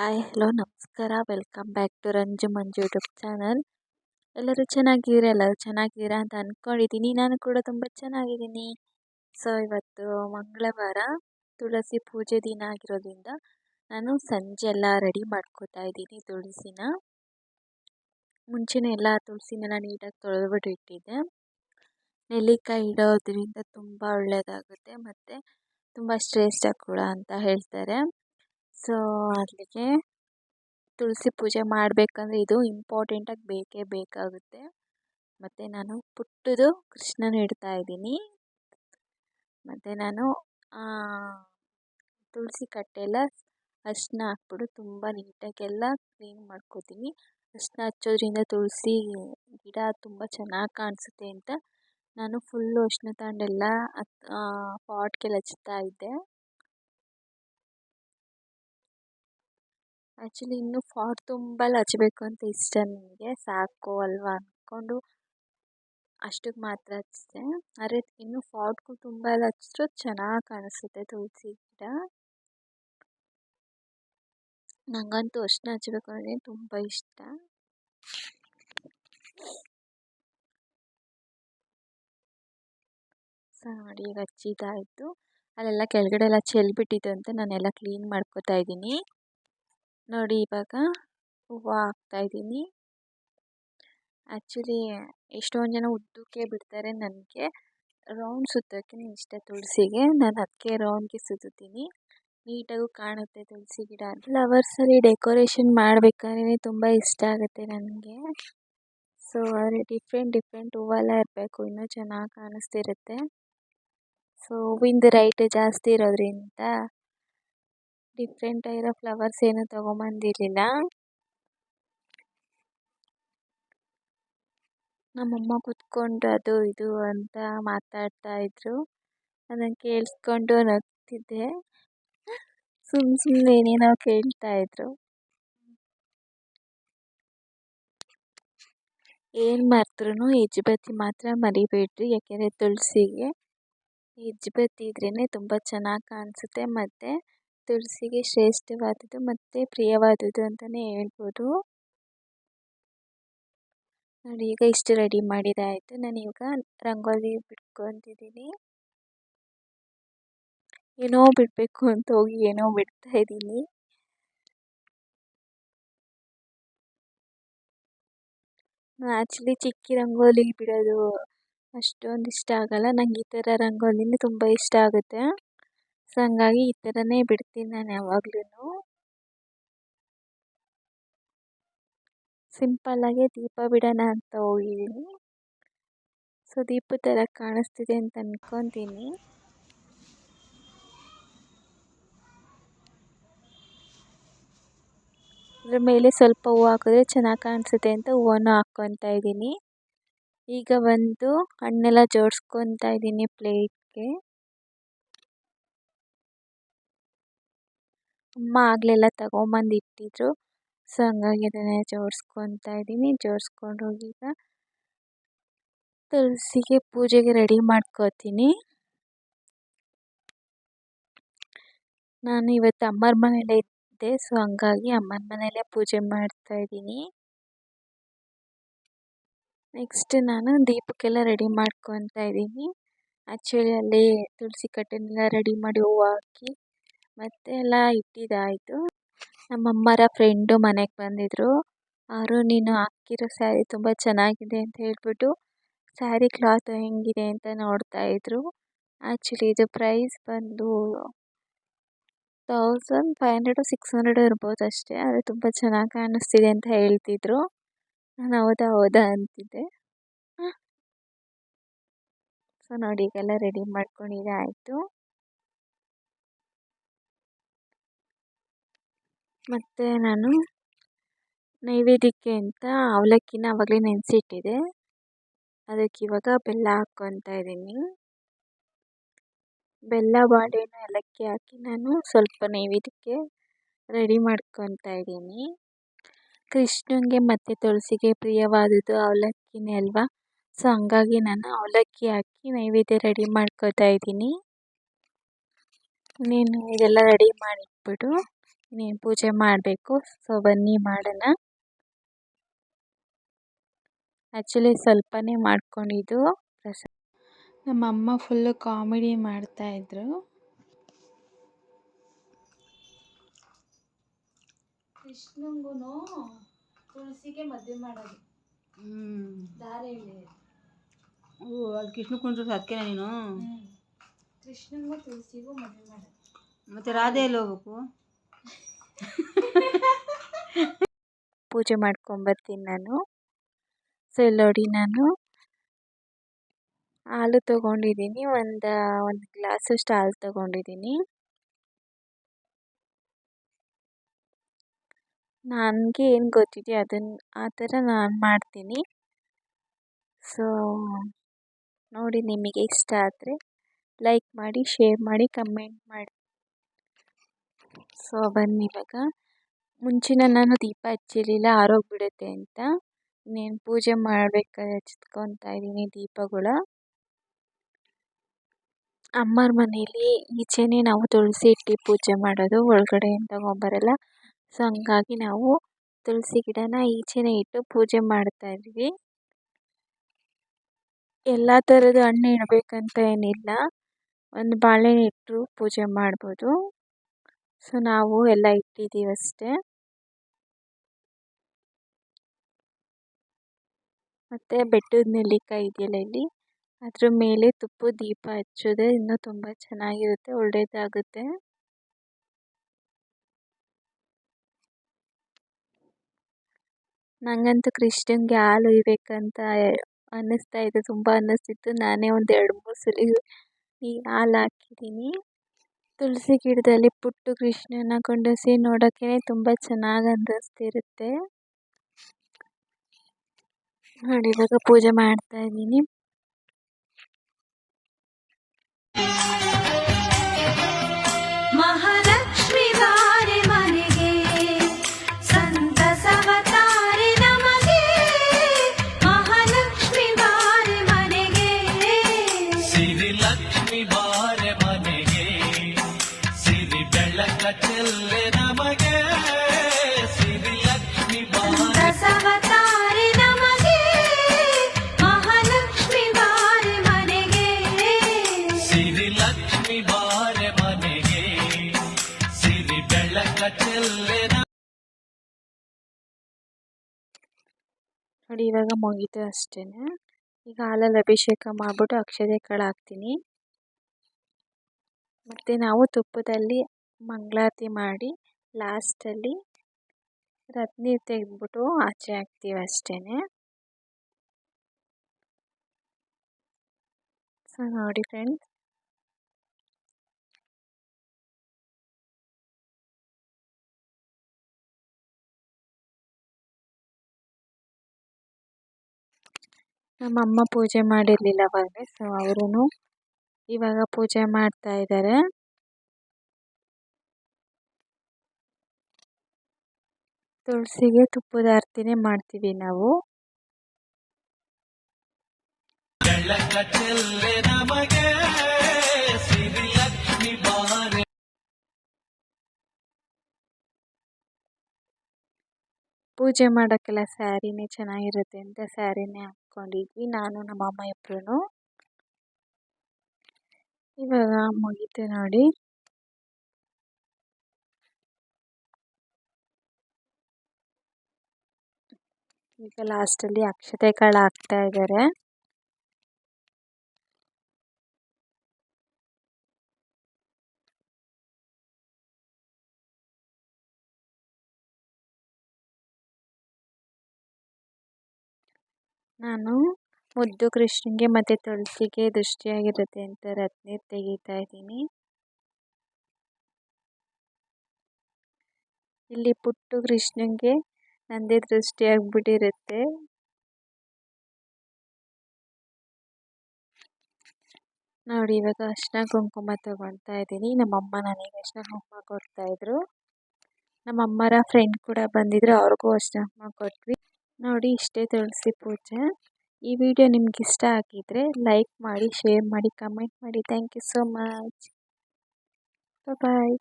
Hi, hello, ನಮಸ್ಕಾರ. Welcome back to Ranju Manju YouTube channel ಎಲ್ಲರೂ ಚೆನ್ನಾಗಿದ್ದೀರಾ? ಎಲ್ಲರೂ ಚೆನ್ನಾಗಿದ್ದೀರಾ ಅಂತ ಅಂದ್ಕೊಂಡಿದ್ದೀನಿ ನಾನು ಕೂಡ ತುಂಬ ಚೆನ್ನಾಗಿದ್ದೀನಿ. ಸೊ ಇವತ್ತು ಮಂಗಳವಾರ, ತುಳಸಿ ಪೂಜೆ ದಿನ ಆಗಿರೋದ್ರಿಂದ ನಾನು ಸಂಜೆ ಎಲ್ಲ ರೆಡಿ ಮಾಡ್ಕೋತಾ ಇದ್ದೀನಿ ತುಳಸಿನ. ಮುಂಚೆನೇ ಎಲ್ಲ ತುಳಸಿನೆಲ್ಲ ನೀಟಾಗಿ ತೊಳೆದ್ಬಿಟ್ಟು ಇಟ್ಟಿದ್ದೆ ನೆಲ್ಲಿಕಾಯಿ ಇಡೋದ್ರಿಂದ ತುಂಬ ಒಳ್ಳೆಯದಾಗುತ್ತೆ ಮತ್ತು ತುಂಬ ಶ್ರೇಷ್ಠ ಕೂಡ ಅಂತ ಹೇಳ್ತಾರೆ. ಸೊ, ಅಲ್ಲಿಗೆ ತುಳಸಿ ಪೂಜೆ ಮಾಡಬೇಕಂದ್ರೆ ಇದು ಇಂಪಾರ್ಟೆಂಟಾಗಿ ಬೇಕೇ ಬೇಕಾಗುತ್ತೆ. ಮತ್ತು ನಾನು ಪುಟ್ಟದು ಕೃಷ್ಣನ ಇಡ್ತಾ ಇದ್ದೀನಿ. ಮತ್ತು ನಾನು ತುಳಸಿ ಕಟ್ಟೆಲ್ಲ ಅರಿಶಿನ ಹಾಕ್ಬಿಟ್ಟು ತುಂಬ ನೀಟಾಗೆಲ್ಲ ಕ್ಲೀನ್ ಮಾಡ್ಕೋತೀನಿ. ಅರಿಶಿನ ಹಚ್ಚೋದ್ರಿಂದ ತುಳಸಿ ಗಿಡ ತುಂಬ ಚೆನ್ನಾಗಿ ಕಾಣಿಸುತ್ತೆ ಅಂತ ನಾನು ಫುಲ್ಲು ಅರಿಶಿನ ತಗೊಂಡೆಲ್ಲ ಪಾಟ್ಗೆಲ್ಲ ಹಚ್ತಾ ಇದ್ದೆ. ಆ್ಯಕ್ಚುಲಿ ಇನ್ನೂ ಫಾರ್ ತುಂಬ ಹಚ್ಬೇಕು ಅಂತ ಇಷ್ಟ ನನಗೆ ಸಾಕು ಅಲ್ವಾ ಅಂದ್ಕೊಂಡು ಅಷ್ಟಕ್ಕೆ ಮಾತ್ರ ಹಚ್ಚಿದೆ ಆದರೆ ಇನ್ನೂ ತುಂಬ ಎಲ್ಲ ಹಚ್ಚಿದ್ರು ಚೆನ್ನಾಗಿ ಕಾಣಿಸುತ್ತೆ ತುಳಸಿ ಗಿಡ. ನನಗಂತೂ ಅಷ್ಟನ್ನ ಹಚ್ಬೇಕು ಅಂದರೆ ತುಂಬ ಇಷ್ಟ. ಸೊ, ನೋಡಿ ಈಗ ಹಚ್ಚಿದ್ದಾಯಿತು. ಅಲ್ಲೆಲ್ಲ ಕೆಳಗಡೆ ಎಲ್ಲ ಚೆಲ್ಬಿಟ್ಟಿತ್ತು ಅಂತ ನಾನೆಲ್ಲ ಕ್ಲೀನ್ ಮಾಡ್ಕೋತಾ ಇದ್ದೀನಿ. ನೋಡಿ ಇವಾಗ ಹೂವು ಹಾಕ್ತಾಯಿದ್ದೀನಿ ಆ್ಯಕ್ಚುಲಿ ಎಷ್ಟೊಂದು ಜನ ಉದ್ದಕ್ಕೆ ಬಿಡ್ತಾರೆ ನನಗೆ. ರೌಂಡ್ ಸುತ್ತೋಕ್ಕೆ ಇಷ್ಟ ತುಳಸಿಗೆ ನಾನು ಅದಕ್ಕೆ ರೌಂಡ್ಗೆ ಸುತ್ತುತ್ತೀನಿ. ನೀಟಾಗೂ ಕಾಣುತ್ತೆ ತುಳಸಿ ಗಿಡ. ಫ್ಲವರ್ಸಲ್ಲಿ ಡೆಕೋರೇಷನ್ ಮಾಡಬೇಕಾದ್ರೆ ತುಂಬ ಇಷ್ಟ ಆಗುತ್ತೆ ನನಗೆ. ಸೊ ಆದರೆ ಡಿಫ್ರೆಂಟ್ ಡಿಫ್ರೆಂಟ್ ಹೂವೆಲ್ಲ ಇರಬೇಕು. ಇನ್ನೂ ಚೆನ್ನಾಗಿ ಕಾಣಿಸ್ತಿರುತ್ತೆ. ಸೊ ಹೂವಿಂದು ರೈಟ್ ಜಾಸ್ತಿ ಇರೋದ್ರಿಂದ ಡಿಫ್ರೆಂಟ್ ಆಗಿರೋ ಫ್ಲವರ್ಸ್ ಏನೂ ತೊಗೊಂಬಂದಿರಲಿಲ್ಲ. ನಮ್ಮಮ್ಮ ಕೂತ್ಕೊಂಡು ಅದು ಇದು ಅಂತ ಮಾತಾಡ್ತಾ ಇದ್ದರು ಅದನ್ನು ಕೇಳಿಸ್ಕೊಂಡು ನಗ್ತಿದ್ದೆ. ಸುಮ್ಮ ಸುಮ್ಮನೆ ಏನೇನೋ ಕೇಳ್ತಾ ಇದ್ದರು ಏನು ಮರೆತ್ರೂ ಹೆಜ್ಬತ್ತಿ ಮಾತ್ರ ಮರಿಬೇಡ್ರಿ, ಯಾಕೆಂದರೆ ತುಳಸಿಗೆ ಹೆಜ್ಬತ್ತಿ ಇದ್ರೇ ತುಂಬ ಚೆನ್ನಾಗಿ ಕಾಣಿಸುತ್ತೆ. ಮತ್ತು ತುಳಸಿಗೆ ಶ್ರೇಷ್ಠವಾದದ್ದು ಮತ್ತು ಪ್ರಿಯವಾದದ್ದು ಅಂತಲೇ ಹೇಳ್ಬೋದು. ನೋಡಿ, ಈಗ ಇಷ್ಟು ರೆಡಿ ಮಾಡಿದ್ದಾಯಿತು ನಾನು ಇವಾಗ ರಂಗೋಲಿ ಬಿಟ್ಕೊತಿದ್ದೀನಿ. ಏನೋ ಬಿಡಬೇಕು ಅಂತ ಹೋಗಿ ಏನೋ ಬಿಡ್ತಾ ಇದ್ದೀನಿ. ಆ್ಯಕ್ಚುಲಿ ಚಿಕ್ಕಿ ರಂಗೋಲಿ ಬಿಡೋದು ಅಷ್ಟೊಂದು ಇಷ್ಟ ಆಗೋಲ್ಲ. ನಂಗೆ ಈ ಥರ ರಂಗೋಲಿನೇ ತುಂಬ ಇಷ್ಟ ಆಗುತ್ತೆ. ಸೊ ಹಂಗಾಗಿ ಈ ಥರನೇ ಬಿಡ್ತೀನಿ ನಾನು ಯಾವಾಗ್ಲೂ ಸಿಂಪಲ್ಲಾಗೆ ದೀಪ ಬಿಡೋಣ ಅಂತ ಹೋಗಿದ್ದೀನಿ. ಸೊ ದೀಪ ಥರ ಕಾಣಿಸ್ತಿದೆ ಅಂತ ಅಂದ್ಕೊತೀನಿ ಅದ್ರ ಮೇಲೆ ಸ್ವಲ್ಪ ಹೂವು ಹಾಕಿದ್ರೆ ಚೆನ್ನಾಗಿ ಕಾಣಿಸುತ್ತೆ ಅಂತ ಹೂವನ್ನು ಹಾಕ್ಕೊತಾ ಇದ್ದೀನಿ. ಈಗ ಬಂದು ಹಣ್ಣೆಲ್ಲ ಜೋಡಿಸ್ಕೊತಾ ಇದ್ದೀನಿ ಪ್ಲೇಟ್ಗೆ. ಅಮ್ಮ ಆಗಲೆಲ್ಲ ತಗೊಂಬಂದು ಇಟ್ಟಿದ್ರು ಸೊ ಹಂಗಾಗಿ ಅದನ್ನೇ ಜೋಡಿಸ್ಕೊತಾ ಇದ್ದೀನಿ. ಜೋಡ್ಸ್ಕೊಂಡು ಹೋಗಿ ಈಗ ತುಳಸಿಗೆ ಪೂಜೆಗೆ ರೆಡಿ ಮಾಡ್ಕೋತೀನಿ. ನಾನು ಇವತ್ತು ಅಮ್ಮರ ಮನೇಲೇ ಇದ್ದೆ. ಸೊ ಹಂಗಾಗಿ ಅಮ್ಮನ ಮನೆಯಲ್ಲೇ ಪೂಜೆ ಮಾಡ್ತಾ ಇದ್ದೀನಿ. ನೆಕ್ಸ್ಟ್ ನಾನು ದೀಪಕ್ಕೆಲ್ಲ ರೆಡಿ ಮಾಡ್ಕೊತಾ ಇದ್ದೀನಿ. ಆ್ಯಕ್ಚುಲಿ ಅಲ್ಲಿ ತುಳಸಿ ಕಟ್ಟೆನೆಲ್ಲ ರೆಡಿ ಮಾಡಿ ಹೂವು ಹಾಕಿ. ಮತ್ತೆ ಎಲ್ಲ ಇಟ್ಟಿದ್ದಾಯಿತು ನಮ್ಮಮ್ಮರ ಫ್ರೆಂಡು ಮನೆಗೆ ಬಂದಿದ್ದರು ಅವರು ನೀನು ಹಾಕಿರೋ ಸ್ಯಾರಿ ತುಂಬ ಚೆನ್ನಾಗಿದೆ ಅಂತ ಹೇಳ್ಬಿಟ್ಟು ಸ್ಯಾರಿ ಕ್ಲಾತ್ ಹೆಂಗಿದೆ ಅಂತ ನೋಡ್ತಾಯಿದ್ರು ಆ್ಯಕ್ಚುಲಿ ಇದು ಪ್ರೈಸ್ ಬಂದು thousand five hundred six hundred ಇರ್ಬೋದು ಅಷ್ಟೇ. ಆದರೆ ತುಂಬ ಚೆನ್ನಾಗಿ ಕಾಣಿಸ್ತಿದೆ ಅಂತ ಹೇಳ್ತಿದ್ರು. ನಾನು ಹೌದಾ ಹೌದಾ ಅಂತಿದ್ದೆ. ಸೊ ನೋಡಿ, ಈಗೆಲ್ಲ ರೆಡಿ ಮಾಡ್ಕೊಂಡಿದ್ದಾಯಿತು ಮತ್ತು ನಾನು ನೈವೇದ್ಯಕ್ಕೆ ಅಂತ ಅವಲಕ್ಕಿನ ಆವಾಗಲೇ ನೆನೆಸಿಟ್ಟಿದ್ದೆ ಅದಕ್ಕೆ ಇವಾಗ ಬೆಲ್ಲ ಹಾಕ್ಕೊತಾ ಇದ್ದೀನಿ. ಬೆಲ್ಲ ಬಾಳೆಹಣ್ಣು ಏಲಕ್ಕಿ ಹಾಕಿ ನಾನು ಸ್ವಲ್ಪ ನೈವೇದ್ಯಕ್ಕೆ ರೆಡಿ ಮಾಡ್ಕೊತಾ ಇದ್ದೀನಿ. ಕೃಷ್ಣನಿಗೆ ಮತ್ತು ತುಳಸಿಗೆ ಪ್ರಿಯವಾದದ್ದು ಅವಲಕ್ಕಿನೇ ಅಲ್ವಾ? ಸೊ ಹಂಗಾಗಿ ನಾನು ಅವಲಕ್ಕಿ ಹಾಕಿ ನೈವೇದ್ಯ ರೆಡಿ ಮಾಡ್ಕೊತಾ ಇದ್ದೀನಿ. ನೀನು ಇದೆಲ್ಲ ರೆಡಿ ಮಾಡಿಟ್ಬಿಟ್ಟು ಇನ್ನೇನು ಪೂಜೆ ಮಾಡಬೇಕು. ಸೊ ಬನ್ನಿ ಮಾಡೋಣ. ಆ್ಯಕ್ಚುಲಿ ಸ್ವಲ್ಪನೇ ಮಾಡ್ಕೊಂಡಿದ್ದು ಪ್ರಸಾದ ನಮ್ಮಮ್ಮ ಫುಲ್ಲು ಕಾಮಿಡಿ ಮಾಡ್ತಾಯಿದ್ರು ಕೃಷ್ಣಂಗೂ ತುಳಸಿಗೆ ಮದುವೆ ಮಾಡೋದು. ಹ್ಮ್. ದಾರ ಓ ಅದು ಕೃಷ್ಣ ಕುಂಡ್ರಸ್ ಅದಕ್ಕೆ ನೀನು? ಕೃಷ್ಣಂಗೂ ತುಳಸಿಗೂ ಮದುವೆ ಮಾಡೋದು. ಮತ್ತೆ ರಾಧೆ ಎಲ್ಲಿ ಹೋಗ್ಬೇಕು? ಪೂಜೆ ಮಾಡ್ಕೊಂಬರ್ತೀನಿ ನಾನು. ಸೊ ಇಲ್ಲಿ ನೋಡಿ ನಾನು ಹಾಲು ತೊಗೊಂಡಿದ್ದೀನಿ. ಒಂದು ಒಂದು ಗ್ಲಾಸಷ್ಟು ಹಾಲು ತೊಗೊಂಡಿದ್ದೀನಿ. ನನಗೆ ಏನು ಗೊತ್ತಿದೆ ಅದನ್ನು ಆ ಥರ ನಾನು ಮಾಡ್ತೀನಿ. ಸೊ ನೋಡಿ ನಿಮಗೆ ಇಷ್ಟ ಆದರೆ ಲೈಕ್ ಮಾಡಿ ಶೇರ್ ಮಾಡಿ ಕಮೆಂಟ್ ಮಾಡಿ. ಸೊ ಬನ್ನಿ ಇವಾಗ ಮುಂಚಿನ ನಾನು ದೀಪ ಹಚ್ಚಿರಲಿಲ್ಲ ಆರೋಗ್ಬಿಡುತ್ತೆ ಅಂತ. ಇನ್ನೇನು ಪೂಜೆ ಮಾಡಬೇಕಾದ್ರೆ ಹಚ್ಕೊತಾ ಇದ್ದೀನಿ ದೀಪಗಳ. ಅಮ್ಮರ ಮನೇಲಿ ಈಚೆನೇ ನಾವು ತುಳಸಿ ಇಟ್ಟು ಪೂಜೆ ಮಾಡೋದು, ಒಳಗಡೆಯಿಂದ ತಗೊಂಬರಲ್ಲ ಸೊ, ಹಂಗಾಗಿ ನಾವು ತುಳಸಿ ಗಿಡನ ಈಚೆನೇ ಇಟ್ಟು ಪೂಜೆ ಮಾಡ್ತಾ ಇದ್ವಿ. ಎಲ್ಲ ಥರದ ಹಣ್ಣು ಇಡಬೇಕಂತ ಏನಿಲ್ಲ. ಒಂದು ಬಾಳೆಹಣ್ಣು ಇಟ್ಟರು ಪೂಜೆ ಮಾಡ್ಬೋದು. ಸೊ, ನಾವು ಎಲ್ಲ ಇಟ್ಟಿದ್ದೀವಿ ಅಷ್ಟೇ. ಮತ್ತು ಬೆಟ್ಟದ ನೆಲ್ಲಿಕಾಯಿ ಇದೆಯಲ್ಲ ಇಲ್ಲಿ? ಅದ್ರ ಮೇಲೆ ತುಪ್ಪ ದೀಪ ಹಚ್ಚೋದೆ ಇನ್ನೂ ತುಂಬ ಚೆನ್ನಾಗಿರುತ್ತೆ ಒಳ್ಳೆಯದಾಗುತ್ತೆ ನನಗಂತೂ ಕ್ರಿಶ್ಚಿಯನ್ಗೆ ಹಾಲು ಒಯ್ಬೇಕಂತ ಅನ್ನಿಸ್ತಾ ಇದೆ, ತುಂಬ ಅನ್ನಿಸ್ತಿತ್ತು. ನಾನೇ ಒಂದು ಎರಡು ಮೂರು ಸಲ ಈ ಹಾಲು ಹಾಕಿದ್ದೀನಿ. ತುಳಸಿ ಗಿಡದಲ್ಲಿ ಪುಟ್ಟ ಕೃಷ್ಣನ ಕೊಂಡಸಿ ನೋಡೋಕ್ಕೇ ತುಂಬ ಚೆನ್ನಾಗಿ ಅನ್ನಿಸ್ತಿರುತ್ತೆ ನೋಡಿ ಇವಾಗ ಪೂಜೆ ಮಾಡ್ತಾ ಇದ್ದೀನಿ. ನೋಡಿ, ಇವಾಗ ಮುಗೀತು ಅಷ್ಟೇ ಈಗ ಹಾಲಲ್ಲಿ ಅಭಿಷೇಕ ಮಾಡಿಬಿಟ್ಟು ಅಕ್ಷತೆ ಕಾಳು ಹಾಕ್ತೀನಿ ಮತ್ತು ನಾವು ತುಪ್ಪದಲ್ಲಿ ಮಂಗಳಾರತಿ ಮಾಡಿ, ಲಾಸ್ಟಲ್ಲಿ ರತ್ನಿ ತೆಗೆದ್ಬಿಟ್ಟು ಆಚೆ ಹಾಕ್ತೀವಿ ಅಷ್ಟೇ ಸೊ, ನೋಡಿ ಫ್ರೆಂಡ್ಸ್ ನಮ್ಮಮ್ಮ ಪೂಜೆ ಮಾಡಿರಲಿಲ್ಲ ಅವಾಗಲೇ ಸೊ ಅವರೂ ಇವಾಗ ಪೂಜೆ ಮಾಡ್ತಾ ಇದ್ದಾರೆ ತುಳಸಿಗೆ ತುಪ್ಪದ ಆರತಿನೇ ಮಾಡ್ತೀವಿ ನಾವು. ನಮಗೆ. ಪೂಜೆ ಮಾಡೋಕ್ಕೆಲ್ಲ ಸ್ಯಾರಿನೇ ಚೆನ್ನಾಗಿರುತ್ತೆ ಅಂತ ಸ್ಯಾರಿನೇ ಹಾಕ್ಕೊಂಡಿದ್ವಿ. ನಾನು, ನಮ್ಮ ಅಮ್ಮ ಇಬ್ಬರೂ ಇವಾಗ ಮುಗೀತು ನೋಡಿ. ಈಗ ಲಾಸ್ಟಲ್ಲಿ ಅಕ್ಷತೆ ಕಾಳು ಹಾಕ್ತಾ ಇದ್ದಾರೆ ನಾನು ಮುದ್ದು ಕೃಷ್ಣನಿಗೆ ಮತ್ತು ತುಳಸಿಗೆ ದೃಷ್ಟಿಯಾಗಿರುತ್ತೆ ಅಂತ ರತ್ನೆ ತೆಗಿತಾ ಇದ್ದೀನಿ. ಇಲ್ಲಿ ಪುಟ್ಟು ಕೃಷ್ಣನಿಗೆ ನನ್ನದೇ ದೃಷ್ಟಿಯಾಗ್ಬಿಟ್ಟಿರುತ್ತೆ. ನೋಡಿ, ಇವಾಗ ಅರ್ಶಿನ ಕುಂಕುಮ ತಗೊಳ್ತಾ ಇದ್ದೀನಿ. ನಮ್ಮಮ್ಮ ನನಗೆ ಅರ್ಶಿನ ಕುಂಕುಮ ಕೊಡ್ತಾಯಿದ್ರು ನಮ್ಮಮ್ಮರ ಫ್ರೆಂಡ್ ಕೂಡ ಬಂದಿದ್ರು, ಅವ್ರಿಗೂ ಅರ್ಶಿನ ಕುಂಕುಮ ಕೊಟ್ವಿ. ನೋಡಿ ಇಷ್ಟೇ ತುಳಸಿ ಪೂಜೆ. ಈ ವಿಡಿಯೋ ನಿಮ್ಗೆ ಇಷ್ಟ ಆಗಿದ್ರೆ ಲೈಕ್ ಮಾಡಿ ಶೇರ್ ಮಾಡಿ ಕಮೆಂಟ್ ಮಾಡಿ. Thank you so much bye